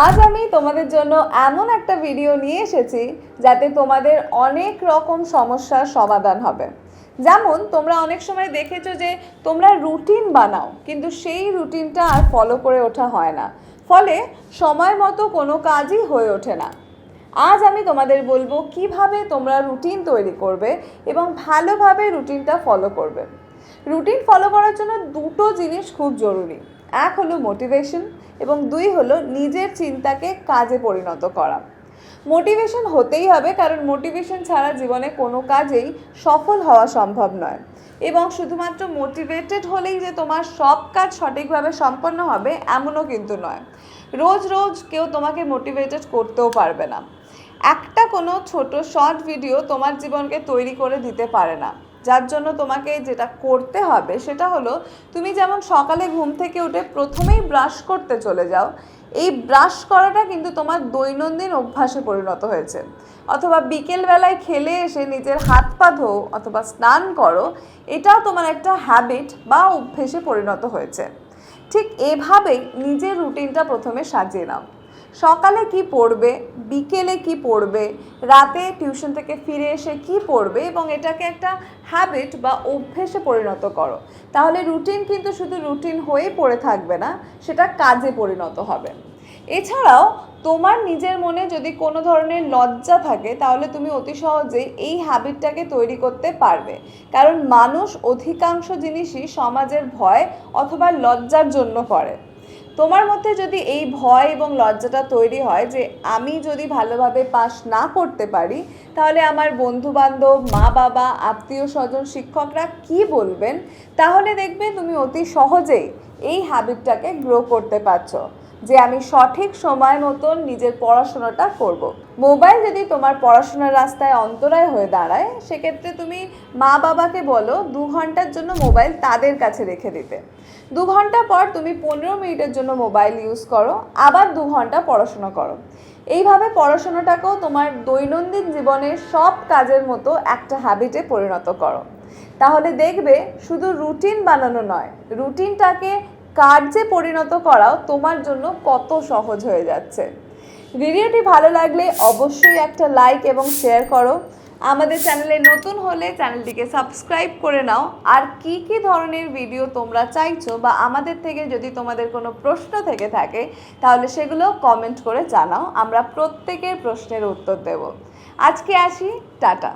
আজ আমি তোমাদের জন্য এমন একটা ভিডিও নিয়ে এসেছি যাতে তোমাদের অনেক রকম সমস্যার সমাধান হবে। যেমন, তোমরা অনেক সময় দেখেছ যে তোমরা রুটিন বানাও, কিন্তু সেই রুটিনটা আর ফলো করে ওঠা হয় না। ফলে সময় মতো কোনো কাজই হয়ে ওঠে না। আজ আমি তোমাদের বলব কীভাবে তোমরা রুটিন তৈরি করবে এবং ভালোভাবে রুটিনটা ফলো করবে। রুটিন ফলো করার জন্য দুটো জিনিস খুব জরুরি। এক হলো মোটিভেশন এবং দুই হলো নিজের চিন্তাকে কাজে পরিণত করা। মোটিভেশন হতেই হবে, কারণ মোটিভেশন ছাড়া জীবনে কোনো কাজেই সফল হওয়া সম্ভব নয়। এবং শুধুমাত্র মোটিভেটেড হলেই যে তোমার সব কাজ সঠিকভাবে সম্পন্ন হবে, এমনও কিন্তু নয়। রোজ রোজ কেউ তোমাকে মোটিভেটেড করতেও পারবে না। একটা কোনো ছোট শর্ট ভিডিও তোমার জীবনকে তৈরি করে দিতে পারে না। যার জন্য তোমাকে যেটা করতে হবে সেটা হলো, তুমি যেমন সকালে ঘুম থেকে উঠে প্রথমেই ব্রাশ করতে চলে যাও, এই ব্রাশ করাটা কিন্তু তোমার দৈনন্দিন অভ্যাসে পরিণত হয়েছে। অথবা বিকেলবেলায় খেলে এসে নিজের হাত পা ধো অথবা স্নান করো, এটাও তোমার একটা হ্যাবিট বা অভ্যেসে পরিণত হয়েছে। ঠিক এভাবেই নিজের রুটিনটা প্রথমে সাজিয়ে নাও। সকালে কি পড়বে, বিকেলে কি পড়বে, রাতে টিউশন থেকে ফিরে এসে কি পড়বে এবং এটাকে একটা হ্যাবিট বা অভ্যেসে পরিণত করো। তাহলে রুটিন কিন্তু শুধু রুটিন হয়েই পড়ে থাকবে না, সেটা কাজে পরিণত হবে। এছাড়াও তোমার নিজের মনে যদি কোনো ধরনের লজ্জা থাকে, তাহলে তুমি অতি সহজেই এই হ্যাবিটটাকে তৈরি করতে পারবে। কারণ মানুষ অধিকাংশ জিনিসই সমাজের ভয় অথবা লজ্জার জন্য করে। তোমার মধ্যে যদি এই ভয় এবং লজ্জাটা তৈরি হয় যে আমি যদি ভালোভাবে পাস না করতে পারি, তাহলে আমার বন্ধু বান্ধব মা বাবা আত্মীয় স্বজন শিক্ষকরা কি বলবেন? তাহলে দেখবে তুমি অতি সহজেই এই হ্যাবিটটাকে গ্রো করতে পারছ। যে আমি সঠিক সময় মতন নিজের পড়াশোনাটা করব। মোবাইল যদি তোমার পড়াশোনার রাস্তায় অন্তরায় হয়ে দাঁড়ায়, সেক্ষেত্রে তুমি মা বাবাকে বলো দু ঘণ্টার জন্য মোবাইল তাদের কাছে রেখে দিতে। দু ঘণ্টা পর তুমি পনেরো মিনিটের জন্য মোবাইল ইউজ করো, আবার দু ঘণ্টা পড়াশোনা করো। এইভাবে পড়াশোনাটাকেও তোমার দৈনন্দিন জীবনের সব কাজের মতো একটা হ্যাবিটে পরিণত করো। তাহলে দেখবে শুধু রুটিন বানানো নয় রুটিনটাকে কার্যে পরিণত করাও তোমার জন্য কত সহজ হয়ে যাচ্ছে। ভিডিওটি ভালো লাগলে অবশ্যই একটা লাইক এবং শেয়ার করো। আমাদের চ্যানেলে নতুন হলে চ্যানেলটিকে সাবস্ক্রাইব করে নাও। আর কি কি ধরনের ভিডিও তোমরা চাইছো বা আমাদের থেকে যদি তোমাদের কোনো প্রশ্ন থেকে থাকে, তাহলে সেগুলো কমেন্ট করে জানাও। আমরা প্রত্যেকের প্রশ্নের উত্তর দেব। আজকে আসি, টাটা।